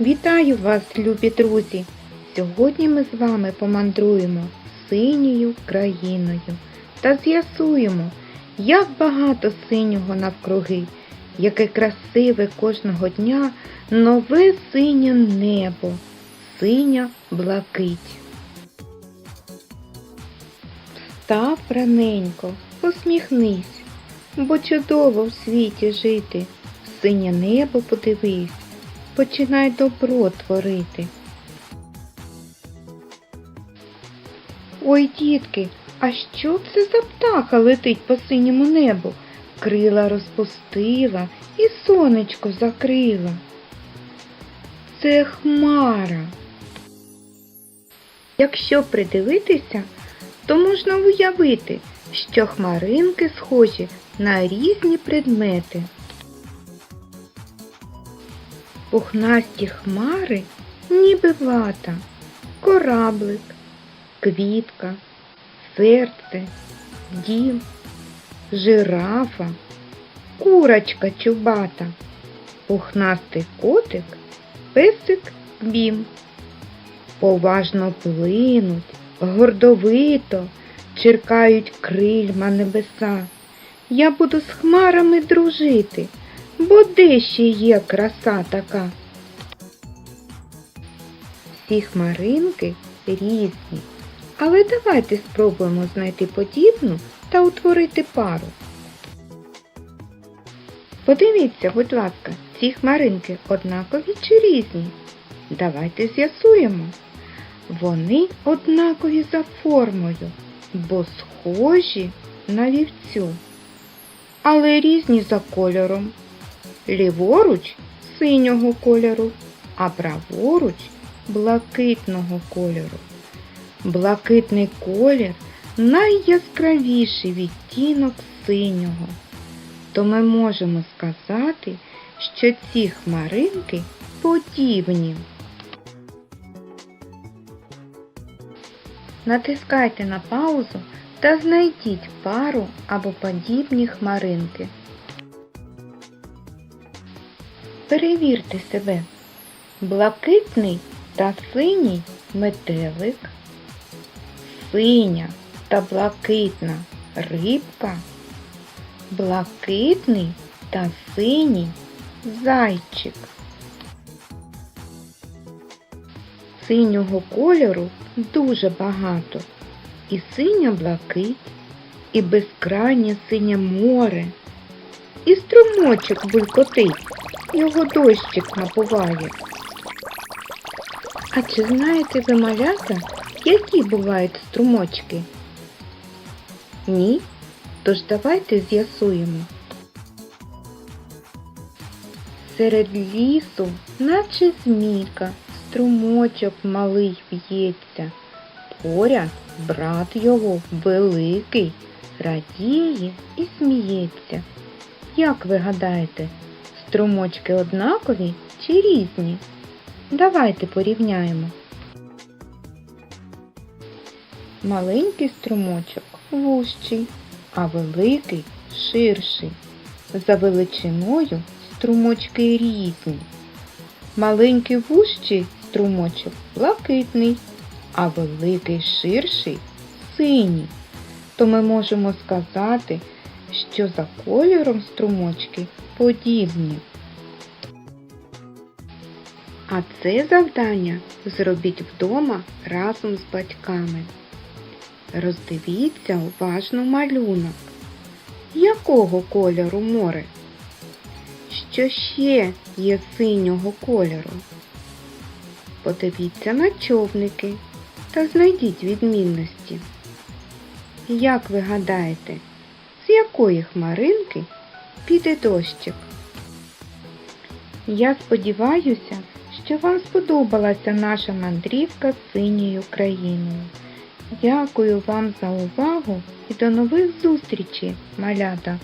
Вітаю вас, любі друзі! Сьогодні ми з вами помандруємо синьою країною та з'ясуємо, як багато синього навкруги, яке красиве кожного дня нове синє небо, синя блакить. Встав раненько, посміхнись, бо чудово в світі жити. В Синє небо подивись, починай добро творити. Ой, дітки, а що це за птаха летить по синьому небу? Крила розпустила і сонечко закрила. Це хмара. Якщо придивитися, то можна уявити, що хмаринки схожі на різні предмети. Пухнасті хмари ніби вата, кораблик, квітка, серце, дім, жирафа, курочка чубата, пухнастий котик, песик бім. Поважно плинуть, гордовито черкають крильма небеса. Я буду з хмарами дружити, бо де ще є краса така. Всі хмаринки різні, але давайте спробуємо знайти подібну та утворити пару. Подивіться, будь ласка, ці хмаринки однакові чи різні? Давайте з'ясуємо. Вони однакові за формою, бо схожі на вівцю, але різні за кольором. Ліворуч синього кольору, а праворуч блакитного кольору. Блакитний колір найяскравіший відтінок синього. То ми можемо сказати, що ці хмаринки подібні. Натискайте на паузу та знайдіть пару або подібні хмаринки. Перевірте себе. Блакитний та синій метелик, синя та блакитна рибка, блакитний та синій зайчик. Синього кольору дуже багато. І синя блакить, і безкрайнє синє море, і струмочок булькотить, його дощик напуває. А чи знаєте ви, малята, які бувають струмочки? Ні? Тож давайте з'ясуємо. Серед лісу, наче змійка, струмочок малий в'ється. Поряд брат його великий, радіє і сміється. Як ви гадаєте, струмочки однакові чи різні? Давайте порівняємо. Маленький струмочок вужчий, а великий ширший. За величиною струмочки різні. Маленький вужчий струмочок блакитний, а великий ширший синій. То ми можемо сказати, що за кольором струмочки подібні. А це завдання зробіть вдома разом з батьками. Роздивіться уважно малюнок. Якого кольору море? Що ще є синього кольору? Подивіться на човники та знайдіть відмінності. Як ви гадаєте, з якої хмаринки піде дощик? Я сподіваюся, що вам сподобалася наша мандрівка синьою країною. Дякую вам за увагу і до нових зустрічей, малята!